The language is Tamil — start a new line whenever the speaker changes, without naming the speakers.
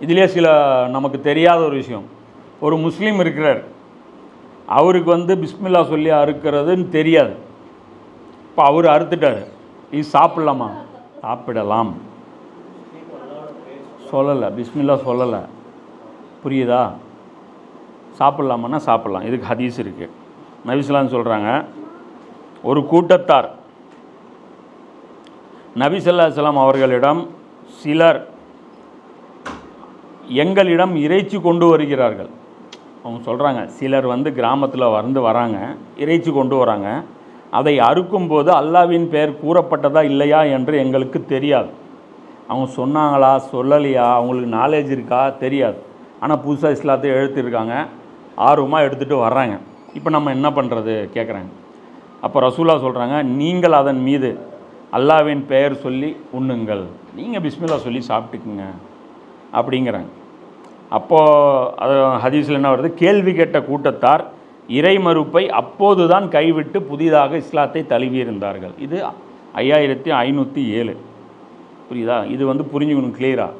இதிலே சில நமக்கு தெரியாத ஒரு விஷயம். ஒரு முஸ்லீம் இருக்கிறார். அவருக்கு வந்து பிஸ்மில்லா சொல்லி அறுக்கிறதுன்னு தெரியாது. இப்போ அவர் அறுத்துட்டார். இது சாப்பிடலாமா? சாப்பிடலாம். சொல்லலை. பிஸ்மில்லா சொல்லலை. புரியுதா? சாப்பிட்லாமான்னா சாப்பிட்லாம். இதுக்கு ஹதீஸ் இருக்குது நபிஸ்லான்னு சொல்கிறாங்க ஒரு கூட்டத்தார். நபிசல்லாஸ்லாம் அவர்களிடம் சிலர் எங்களிடம் இறைச்சி கொண்டு வருகிறார்கள். அவங்க சொல்கிறாங்க சிலர் வந்து கிராமத்தில் வந்து வராங்க இறைச்சி கொண்டு வராங்க. அதை அறுக்கும்போது அல்லாவின் பெயர் கூறப்பட்டதா இல்லையா என்று எங்களுக்கு தெரியாது. அவங்க சொன்னாங்களா சொல்லலையா? அவங்களுக்கு நாலேஜ் இருக்கா? தெரியாது. ஆனால் புதுசாக இஸ்லாத்தை எழுத்திருக்காங்க ஆர்வமாக எடுத்துகிட்டு வர்றாங்க. இப்போ நம்ம என்ன பண்ணுறது கேட்குறாங்க அப்போ ரசூலா சொல்கிறாங்க நீங்கள் அதன் மீது அல்லாவின் பெயர் சொல்லி உண்ணுங்கள். நீங்கள் பிஸ்மில்லா சொல்லி சாப்பிட்டுக்குங்க. அப்படிங்கிறாங்க. அப்போது அது ஹதீஸில் என்ன வருது? கேள்வி கேட்ட கூட்டத்தார் இறை மறுப்பை அப்போது தான் கைவிட்டு புதிதாக இஸ்லாத்தை தழுவியிருந்தார்கள். இது ஐயாயிரத்தி ஐநூற்றி ஏழு. புரியுதா? இது வந்து புரிஞ்சுக்கணும் கிளியராக